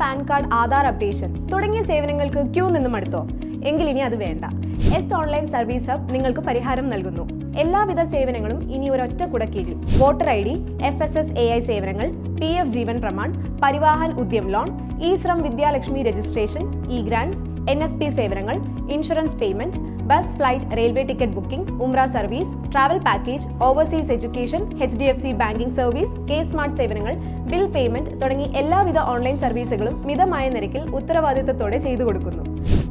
Pan card Aadhaar updation തുടങ്ങിയ സേവനങ്ങൾക്ക് Q നിന്നും അടുത്തോ? എങ്കിൽ ഇനി അത് വേണ്ട. എസ് ഓൺലൈൻ സർവീസ് ഹബ് നിങ്ങൾക്ക് പരിഹാരം നൽകുന്നു. എല്ലാവിധ സേവനങ്ങളും ഇനി ഒരൊറ്റ കുടക്കീഴിൽ. Voter I D F S S A I സേവനങ്ങൾ P F Jeevan Pramaan Parivahan Udyam loan E Shram Vidyalakshmi registration E grants N S P സേവനങ്ങൾ insurance payment bus flight railway ticket booking ഉംറ service travel package overseas education H D F C banking service K smart സേവനങ്ങൾ bill payment തുടങ്ങി എല്ലാവിധ online സർവീസുകളും മിതമായ നിരക്കിൽ ഉത്തരവാദിത്തത്തോടെ ചെയ്തു കൊടുക്കുന്നു.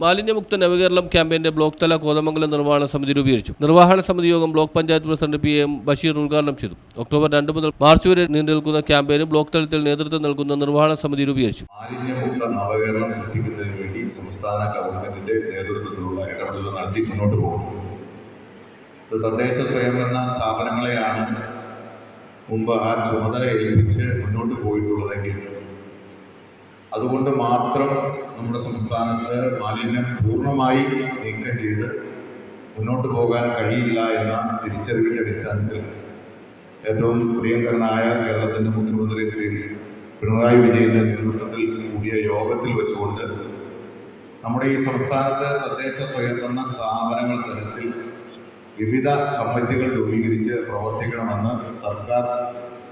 മാലിന്യമുക്ത നവകേരളം ക്യാമ്പയിന്റെ ബ്ലോക്ക് തല കോതമംഗലം നിർവഹണ സമിതി രൂപീകരിച്ചു. നിർവഹണ സമിതി യോഗം block panchayat president P M Basheer ഉദ്ഘാടനം ചെയ്തു. ഒക്ടോബർ രണ്ട് മുതൽ മാർച്ച് വരെ നീണ്ടു ക്യാമ്പയിന് ബ്ലോക്ക് തലത്തിൽ നേതൃത്വം നൽകുന്ന നിർവഹണ സമിതി രൂപീകരിച്ചു. മാലിന്യമുക്ത നവകേരളം സൃഷ്ടിക്കുന്നതിന് വേണ്ടി സംസ്ഥാന ഗവൺമെന്റിന്റെ നേതൃത്വത്തിലുള്ള ഇടപെടലുകൾ നടത്തി മുന്നോട്ട് പോകുന്നു. ഇത് തദ്ദേശ സ്വയംഭരണ സ്ഥാപനങ്ങളെയാണ് മുമ്പ് ആ ചുമതല ഏൽപ്പിച്ച് മുന്നോട്ട് പോയിട്ടുള്ളതെങ്കിൽ അതുകൊണ്ട് മാത്രം നമ്മുടെ സംസ്ഥാനത്ത് മാലിന്യം പൂർണമായി നീക്കം ചെയ്ത് മുന്നോട്ട് പോകാൻ കഴിയില്ല എന്ന തിരിച്ചറിവിന്റെ അടിസ്ഥാനത്തിൽ ഏറ്റവും പ്രിയങ്കരനായ കേരളത്തിന്റെ മുഖ്യമന്ത്രി ശ്രീ പിണറായി വിജയന്റെ നേതൃത്വത്തിൽ കൂടിയ യോഗത്തിൽ വെച്ചുകൊണ്ട് നമ്മുടെ ഈ സംസ്ഥാനത്ത് തദ്ദേശ സ്വയംഭരണ സ്ഥാപനങ്ങൾ തലത്തിൽ വിവിധ കമ്മിറ്റികൾ രൂപീകരിച്ച് പ്രവർത്തിക്കണമെന്ന് സർക്കാർ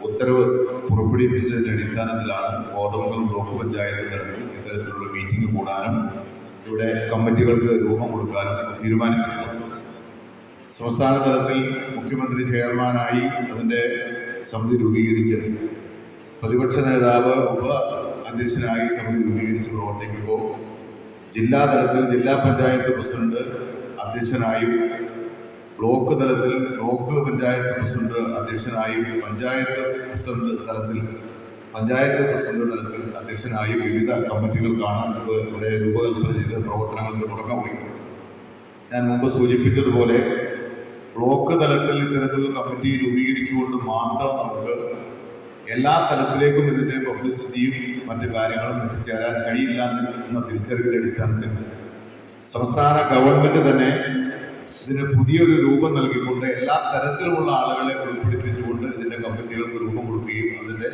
ഉത്തരവ് പുറപ്പെടുവിപ്പിച്ചതിന്റെ അടിസ്ഥാനത്തിലാണ് കോതമംഗലം ബ്ലോക്ക് പഞ്ചായത്ത് തലത്തിൽ ഇത്തരത്തിലുള്ള മീറ്റിംഗ് കൂടാനും ഇവിടെ കമ്മിറ്റികൾക്ക് രൂപം കൊടുക്കാനും തീരുമാനിച്ചിട്ടുള്ളത്. സംസ്ഥാന തലത്തിൽ മുഖ്യമന്ത്രി ചെയർമാനായി അതിന്റെ സമിതി രൂപീകരിച്ച് പ്രതിപക്ഷ നേതാവ് ഉപ അധ്യക്ഷനായി സമിതി രൂപീകരിച്ച് പ്രവർത്തിക്കുമ്പോൾ ജില്ലാ തലത്തിൽ ജില്ലാ പഞ്ചായത്ത് പ്രസിഡന്റ് അധ്യക്ഷനായും ബ്ലോക്ക് തലത്തിൽ ബ്ലോക്ക് പഞ്ചായത്ത് പ്രസിഡന്റ് അധ്യക്ഷനായും പഞ്ചായത്ത് പ്രസിഡന്റ് തലത്തിൽ പഞ്ചായത്ത് പ്രസിഡന്റ് തലത്തിൽ അധ്യക്ഷനായും വിവിധ കമ്മിറ്റികൾക്കാണ് ഇവിടെ രൂപകൽപ്പന ചെയ്ത പ്രവർത്തനങ്ങൾക്ക് തുടക്കം കുറിക്കുന്നത് ഞാൻ മുമ്പ് സൂചിപ്പിച്ചതുപോലെ ബ്ലോക്ക് തലത്തിൽ ഇത്തരത്തിലുള്ള കമ്മിറ്റി രൂപീകരിച്ചുകൊണ്ട് മാത്രം നമുക്ക് എല്ലാ തലത്തിലേക്കും ഇതിന്റെ പബ്ലിസിറ്റിയും മറ്റു കാര്യങ്ങളും എത്തിച്ചേരാൻ കഴിയില്ല എന്ന തിരിച്ചറിവിന്റെ അടിസ്ഥാനത്തിൽ സംസ്ഥാന ഗവൺമെന്റ് തന്നെ ഇതിന് പുതിയൊരു രൂപം നൽകിക്കൊണ്ട് എല്ലാ തരത്തിലുമുള്ള ആളുകളെ ഉൾപ്പെടുപ്പിച്ചുകൊണ്ട് ഇതിന്റെ കമ്പനികൾക്ക് രൂപം കൊടുക്കുകയും അതിന്റെ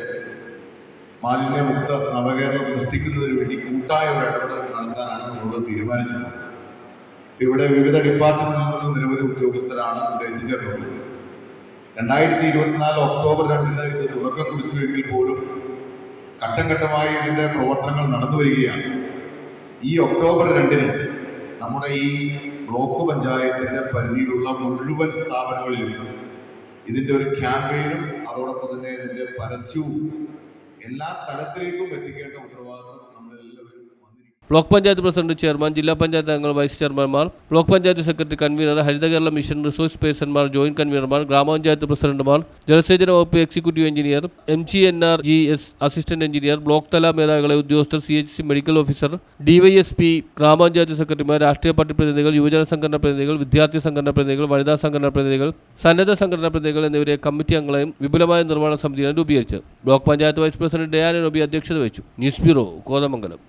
മാലിന്യമുക്ത നവകേരളം സൃഷ്ടിക്കുന്നതിന് വേണ്ടി കൂട്ടായ ഒരു ഇടപെടൽ നടത്താനാണ് നമ്മൾ തീരുമാനിച്ചത് ഇവിടെ വിവിധ ഡിപ്പാർട്ട്മെന്റിൽ നിന്ന് നിരവധി ഉദ്യോഗസ്ഥരാണ് ഇവിടെ എത്തിച്ചേർന്നുള്ളത് രണ്ടായിരത്തി ഇരുപത്തിനാല് ഒക്ടോബർ രണ്ടിന് ഇത് തുടക്കം കുറിച്ചുവെങ്കിൽ പോലും ഘട്ടം ഘട്ടമായി ഇതിന്റെ പ്രവർത്തനങ്ങൾ നടന്നു വരികയാണ് ഈ ഒക്ടോബർ രണ്ടിന് നമ്മുടെ ഈ ബ്ലോക്ക് പഞ്ചായത്തിന്റെ പരിധിയിലുള്ള മുഴുവൻ സ്ഥാപനങ്ങളിലും ഇതിന്റെ ഒരു ക്യാമ്പയിനും അതോടൊപ്പം തന്നെ ഇതിന്റെ പരസ്യവും എല്ലാ തലത്തിലേക്കും എത്തിക്കേണ്ട ഉത്തരവാദിത്വം ബ്ലോക്ക് പഞ്ചായത്ത് പ്രസിഡന്റ് ചെയർമാൻ ജില്ലാ പഞ്ചായത്ത് അംഗങ്ങൾ vice ചെയർമാൻമാർ block panchayat secretary convener Haritha Kerala mission resource പേഴ്സൺമാർ joint കൺവീനർമാർ ഗ്രാമപഞ്ചായത്ത് പ്രസിഡന്റുമാർ ജലസേചന വകുപ്പ് executive engineer M G N R G S assistant engineer block തല മേധാവികളെ ഉദ്യോഗസ്ഥർ C H C medical officer DySP grama panchayat സെക്രട്ടറിമാർ രാഷ്ട്രീയ പാർട്ടി പ്രതിനിധികൾ യുവജന സംഘടനാ പ്രതിനിധികൾ വിദ്യാർത്ഥി സംഘടനാ പ്രതിനിധികൾ വനിതാ സംഘടനാ പ്രതിനിധികൾ സന്നദ്ധ സംഘടനാ പ്രതിനിധികൾ എന്നിവരെ കമ്മിറ്റി അംഗങ്ങളെയും വിപുലമായ നിർമ്മാണ സമിതിയാണ് രൂപീകരിച്ചത് block panchayat vice president Diana അധ്യക്ഷത വഹിച്ചു. News bureau Kothamangalam.